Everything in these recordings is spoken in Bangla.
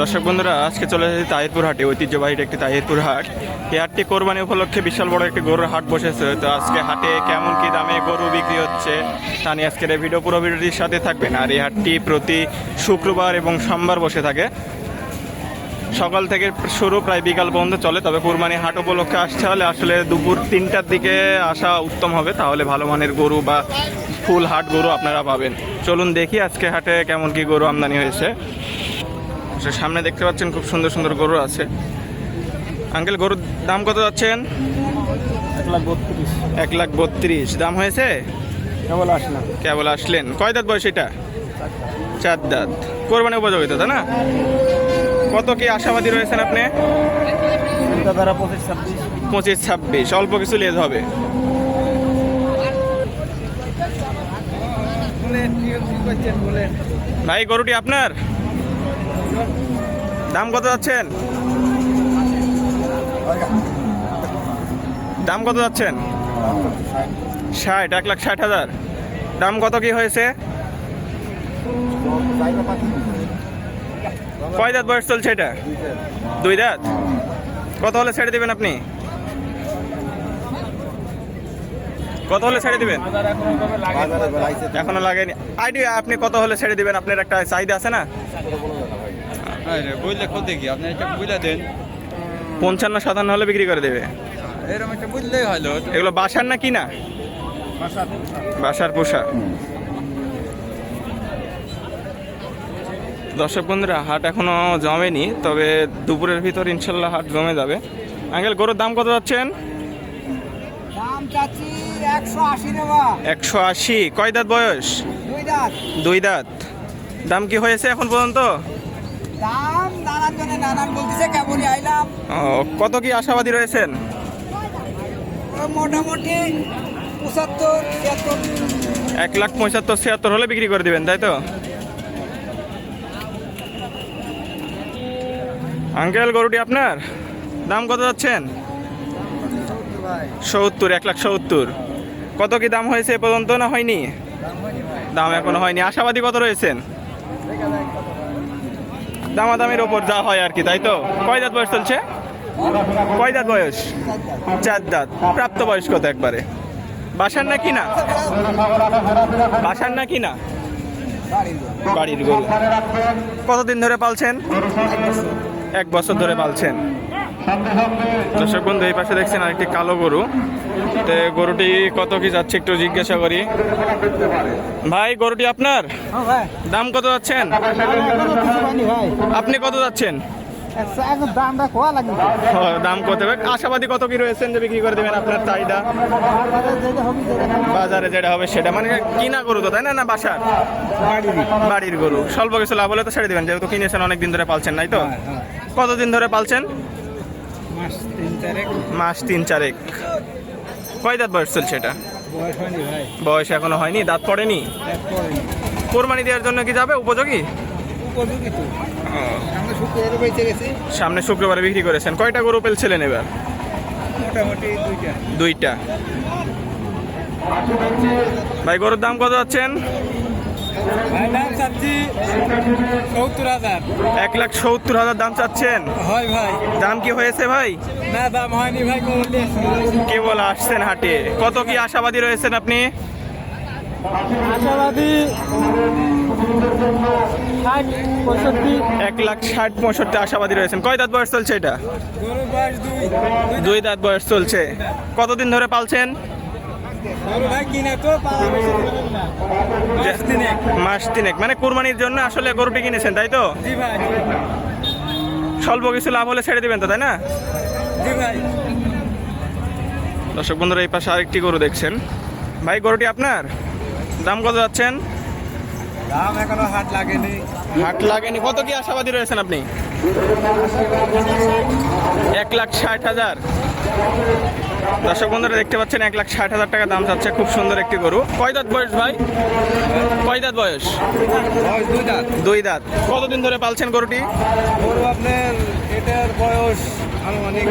দর্শক বন্ধুরা, আজকে চলে এসেছি তাহিরপুর হাটে, ঐতিহ্যবাহী একটি তাহিরপুর হাট। এই হাটটি কোরবানি উপলক্ষে বিশাল বড় একটি গরুর হাট বসেছে। তো আজকে হাটে কেমন কি দামে গরু বিক্রি হচ্ছে, তা নিয়ে আজকের এই ভিডিও, পুরো ভিডিওটির সাথে থাকবেন। আর এই হাটটি প্রতি শুক্রবার এবং সোমবার বসে থাকে। সকাল থেকে শুরু প্রায় বিকাল পর্যন্ত চলে, তবে কুরবানি হাট উপলক্ষে আসতে হলে আসলে দুপুর তিনটার দিকে আসা উত্তম হবে। তাহলে ভালো মানের গরু বা ফুল হাট গরু আপনারা পাবেন। চলুন দেখি আজকে হাটে কেমন কি গরু আমদানি হয়েছে। সে সামনে দেখতে পাচ্ছেন খুব সুন্দর সুন্দর গরু আছে। আঙ্কেল গরুর দাম কত যাচ্ছেন? এক লাখ বত্রিশ। দাম হয়েছে? কেবল আসলাম। কেবল আসলেন। কয় দাঁত বয়স এটা? চার দাঁত। কোরবানি উপযোগিতা তাই না? কত কি আশাবাদী রয়েছেন আপনি? পঁচিশ ছাব্বিশ। অল্প কিছু লেজ হবে। ভাই গরুটি আপনার? দাম কত যাচ্ছেন? দাম কত যাচ্ছেন? ষাট, এক লাখ ষাট হাজার। দাম কত কি হয়েছে? কয় দাঁত বয়স চলছে এটা? দুই দাঁত? কত হলে ছেড়ে দিবেন আপনি? কত হলে ছেড়ে দিবেন? এখনও লাগেনি। আইডিয়া, আপনি কত হলে ছেড়ে দিবেন? আপনার একটা চাহিদা আছে না? বুঝলে কোথায় কি? আপনি একটা বুঝলে দেন। পঞ্চান্ন সাতান্ন হলে বিক্রি করে দেবে। এরকম একটা বুঝলেই হলো এগুলো বাসার না কিনা বাসার পোষা দর্শক বন্ধুরা হাট এখনও জমেনি তবে দুপুরের ভিতর ইনশাল্লাহ হাট জমে যাবে। আঙ্কেল গরুর দাম কত যাচ্ছেন? একশো আশি একশো আশি। কয় দাঁত বয়স? দুই দাঁত। দুই দাঁত। দাম কি হয়েছে এখন পর্যন্ত? দাম নানান জনে নানান বলতেছে কেমনই আইলাম। কত কি আশাবাদী রয়েছেন? মোটামুটি পঁচাত্তর ছিয়াত্তর। এক লাখ পঁচাত্তর ছিয়াত্তর হলে বিক্রি করে দিবেন তাই তো? আঙ্কেল গরুটি আপনার? দাম কত যাচ্ছেন? সত্তর এক লাখ সত্তর। কত কি দাম হয়েছে এ পর্যন্ত না হয়নি? দাম এখনও হয়নি। আশাবাদী কত রয়েছেন? দামাদামির ওপর যা হয় আর কি, তাই তো? কয় দাঁত বয়স চলছে? কয় দাঁত বয়স? চার দাঁত। প্রাপ্ত বয়স্ক তো একবারে? বাসার না কি না? বাসার না কিনা বাড়ির গরু। কতদিন ধরে পালছেন? এক বছর ধরে পালছেন। দর্শক বন্ধু এই পাশে দেখছেন আরেকটি কালো গরু। তো গরুটি কত কি যাচ্ছে একটু জিজ্ঞাসা করি। ভাই গরুটি আপনার? দাম কত যাচ্ছেন? আপনি কত যাচ্ছেন? দাম কত? হবে আশাবাদী কত কি রয়েছেন যে বিক্রি করে দেবেন আপনার চাহিদা? বাজারে যেটা হবে সেটা। মানে কিনা গরু তো তাই না? না বাসার? বাড়ির গরু। স্বল্প কিছু লাভ হলে তো ছেড়ে দিবেন। যেহেতু কিনেছেন অনেক দিন ধরে পালছেন নাই তো? কতদিন ধরে পালছেন? মাস তিন চারেক। কয় দাঁত বয়স চলছে এটা? বয়স এখনও হয়নি দাঁত পড়েনি? কোরবানি দেওয়ার জন্য কি যাবে উপযোগী? সামনে শুক্রবারে বিক্রি করেছেন। কয়টা গরু পেলছিলেন এবার? মোটামুটি দুইটা। দুইটা। ভাই গরুর দাম কত যাচ্ছেন? ভাই দাম চাচ্ছি সত্তর হাজার। এক লাখ সত্তর হাজার দাম চাচ্ছেন? হয় ভাই। দাম কি হয়েছে ভাই? না দাম হয়নি ভাই কেবল আসছেন হাটে। কত কি আশাবাদী রয়েছেন আপনি? আশাবাদী এক লাখ ষাট পঁয়ষট্টি আশাবাদী রয়েছেন। কয় দাঁত বয়স চলছে এটা? দুই দুই দাঁত বয়স চলছে। কতদিন ধরে পালছেন? মাস তিনেক। মানে কোরবানির জন্য আসলে গরুটি কিনেছেন তাই তো? স্বল্প কিছু লাভ হলে ছেড়ে দিবেন তো তাই না? দর্শক বন্ধুরা এই পাশে আরেকটি গরু দেখছেন। ভাই গরুটি আপনার? দাম কত যাচ্ছেন? দাম এখনও হাট লাগেনি। হাট লাগেনি। কত কি আশাবাদী রয়েছেন আপনি? এক লাখ ষাট হাজার। দর্শক বন্ধুরা দেখতে পাচ্ছেন এক লাখ ষাট হাজার টাকা দাম চাচ্ছে খুব সুন্দর একটি গরু। কয় দাঁত বয়স ভাই? কয় দাঁত বয়স? দুই দাঁত। দুই দাঁত কতদিন ধরে পালছেন গরুটি? গরু আপনার এটার বয়স আনুমানিক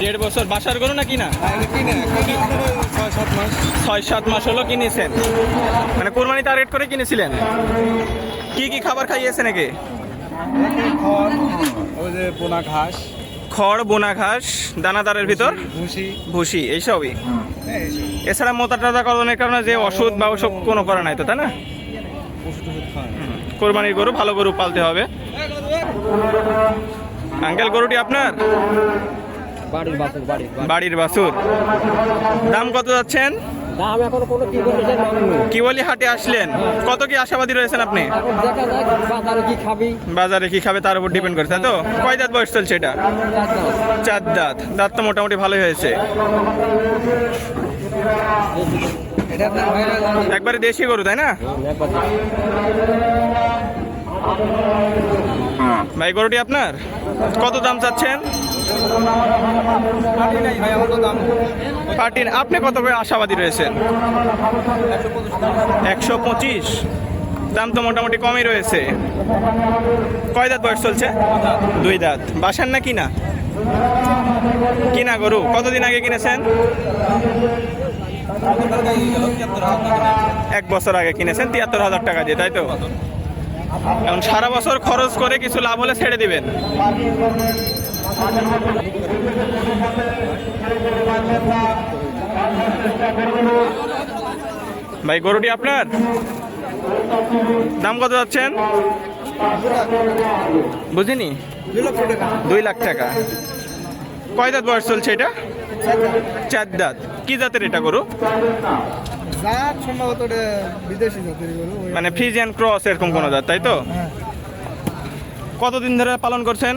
দেড় বছর। বাসার গরু নাকি না? কিনে কিনে ছয় সাত মাস। ছয় সাত মাস হলো কিনেছেন। মানে কোরবানি টার্গেট করে কিনেছিলেন? কি কি খাবার খাইয়েছে নাকি? খড় ওই যে বোনা ঘাস। খড় বোনা ঘাস দানাদারের ভিতর? ভুসি। ভুসি এইসবই? এছাড়া মোতা টাতা করণের কারণে যে ওষুধ বা ওসব কোনো করা নাই তো তাই না? ওষুধ ওষুধ কোরবানির গরু ভালো গরু পালতে হবে। আঙ্কেল গরুটি আপনার? বাড়ির বাসুর বাড়ির বাছুর। দাম কত যাচ্ছেন? দাম এখন কোনো কি বলতেছে নাম নেই কি বলি হাটে আসলেন। কত কি আশাবাদী রয়েছেন আপনি? দেখা বাজারে কি খাবি। বাজারে কি খাবে তার উপর ডিপেন্ড করে তাই তো? কয় দাঁত বয়স চলছে এটা? চার দাঁত। দাঁত তো মোটামুটি ভালোই হয়েছে। একবারে দেশি গরু তাই না? ভাই গরুটি আপনার? কত দাম চাচ্ছেন? পার্টির আপনি কত করে আশাবাদী রয়েছেন? একশো পঁচিশ। দাম তো মোটামুটি কমই রয়েছে। কয় দাঁত বয়স চলছে? দুই দাঁত। বাসার না কিনা? কিনা গরু? কতদিন আগে কিনেছেন? এক বছর আগে কিনেছেন, তিয়াত্তর হাজার টাকা দিয়ে, তাই তো? এখন সারা বছর খরচ করে কিছু লাভ হলে ছেড়ে দিবেন। ভাই গরুটি আপনার? দাম কত যাচ্ছেন? বুঝিনি? দুই লাখ টাকা। কয় দাঁত বয়স চলছে এটা? চার দাঁত। কি জাতের এটা গরু? মানে মানে ফ্রিজিয়ান ক্রস এরকম কোনো জাত তাই তো? হ্যাঁ। কতদিন ধরে পালন করছেন?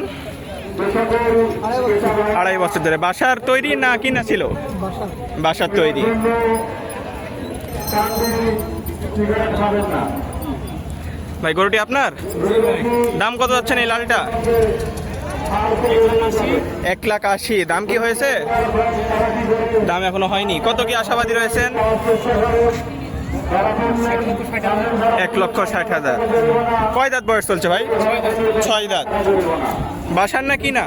আড়াই বছর ধরে বাসার তৈরি না কিনা ছিল? বাসার তৈরি। ভাই, গরুটি আপনার? দাম কত যাচ্ছেন এই লালটা? এক লাখ আশি। দাম কি হয়েছে? দাম এখনও হয়নি। কত কি আশাবাদী রয়েছেন? এক লক্ষ ষাট হাজার। কয় দাঁত বয়স চলছে ভাই? ছয় দাঁত। বাসার না কিনা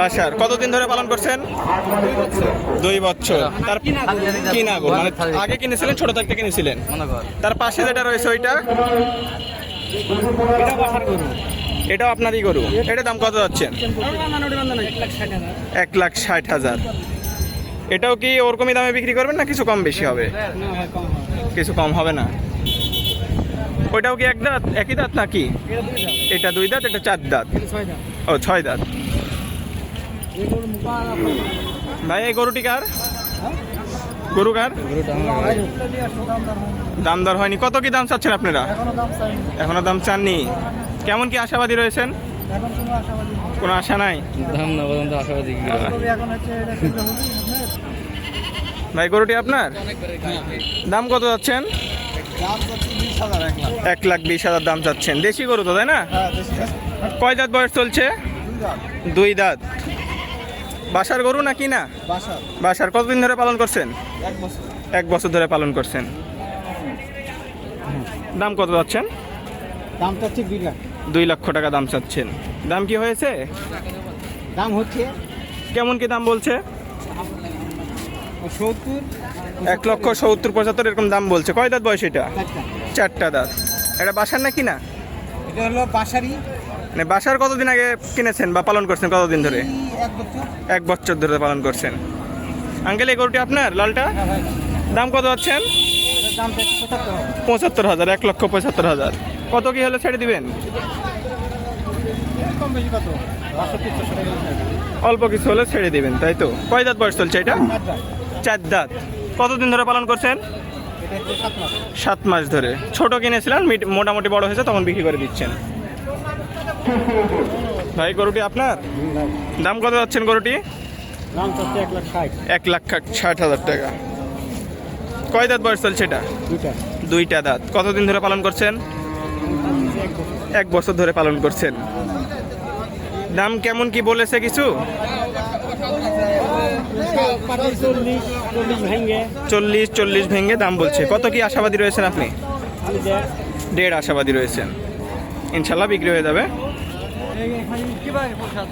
বাসার। কতদিন ধরে পালন করছেন? দুই বছর। তার কিনা গো? মানে আগে কিনেছিলেন ছোট থাকতে কিনেছিলেন? তার পাশে যেটা রয়েছে ওইটা? এটাও আপনারই গরু। এটা দাম কত যাচ্ছেন? এক লাখ ষাট হাজার। এটাও কি ওরকমই দামে বিক্রি করবেন না কিছু কম বেশি হবে। কিছু কম হবে না। ওইটাও কি এক দাঁত? একই দাঁত নাকি? এটা দুই দাঁত এটা চার দাঁত। ও ছয় দাঁত। ভাই এই গরুটি কার? গরু কার? দাম দর হয়নি। কত কি দাম চাচ্ছেন আপনারা? এখনও দাম চাননি। কেমন কি আশাবাদী রয়েছেন? কোনো আশা নাই? দাম না আশাবাদী ভাই গরুটি আপনার? দাম কত যাচ্ছেন? এক লাখ বিশ হাজার দাম চাচ্ছেন দেশি গরু তো তাই না। কয় দাঁত বয়স চলছে? দুই দাঁত বাসার গরু না কি না? বাসা বাসার। কতদিন ধরে পালন করছেন? এক বছর ধরে পালন করছেন। দাম কত যাচ্ছেন? দাম চাচ্ছে দুই লাখ দুই লক্ষ টাকা দাম চাচ্ছেন। দাম কি হয়েছে? দাম হচ্ছে কেমন কি দাম বলছে? এক লক্ষ সত্তর পঁচাত্তর এরকম দাম বলছে। কয় দাঁত বয়স এটা? চারটা। দাঁত। এটা বাসার না? কিনা এটা হলো বাসারি মানে বাসার কতদিন আগে কিনেছেন বা পালন করছেন? কতদিন ধরে? এক বছর। ধরে পালন করছেন। আঙ্কেল এই গরুটি আপনার? লালটা? হ্যাঁ দাম কত চাচ্ছে পঁচাত্তর হাজার। এক লক্ষ পঁচাত্তর হাজার। কত কি হলে ছেড়ে দিবেন? অল্প কিছু হলে ছেড়ে দিবেন তাই তো? কয় দাঁত বয়স চলছে এটা? চার দাঁত। কতদিন ধরে পালন করছেন? সাত মাস ধরে। ছোট কিনেছিলেন মিট- মোটামুটি বড় হয়েছে তখন বিক্রি করে দিচ্ছেন। ভাই গরুটি আপনার? দাম কত যাচ্ছেন গরুটি? এক লাখ ষাট। হাজার টাকা। কয় দাঁত বয়স চলছে এটা? দুইটা দাঁত। কতদিন ধরে পালন করছেন? এক বছর ধরে পালন করছেন। দাম কেমন কি বলেছে কিছু? চল্লিশ চল্লিশ ভেঙে দাম বলছে। কত কি আশাবাদী রয়েছেন আপনি? দেড় আশাবাদী রয়েছেন। ইনশাল্লাহ বিক্রি হয়ে যাবে।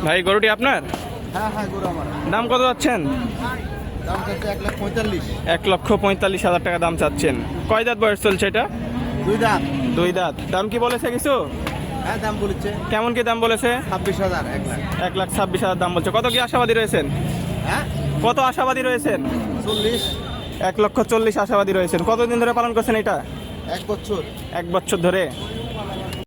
ভাই গরুটি আপনার? দাম কত যাচ্ছেন? এক লক্ষ পঁয়তাল্লিশ হাজার টাকা দাম চাচ্ছেন। কয় দাঁত বয়স চলছে এটা? দুই দাঁত। দুই দাঁত দাম কি বলেছে কিছু? দাম বলেছে কেমন কি দাম বলেছে? ছাব্বিশ হাজার এক লাখ ছাব্বিশ হাজার দাম বলছে। কত কি আশাবাদী রয়েছেন? হ্যাঁ? কত আশাবাদী রয়েছেন? চল্লিশ। এক লক্ষ চল্লিশ আশাবাদী রয়েছেন। কতদিন ধরে পালন করছেন এটা? এক বছর। এক বছর ধরে।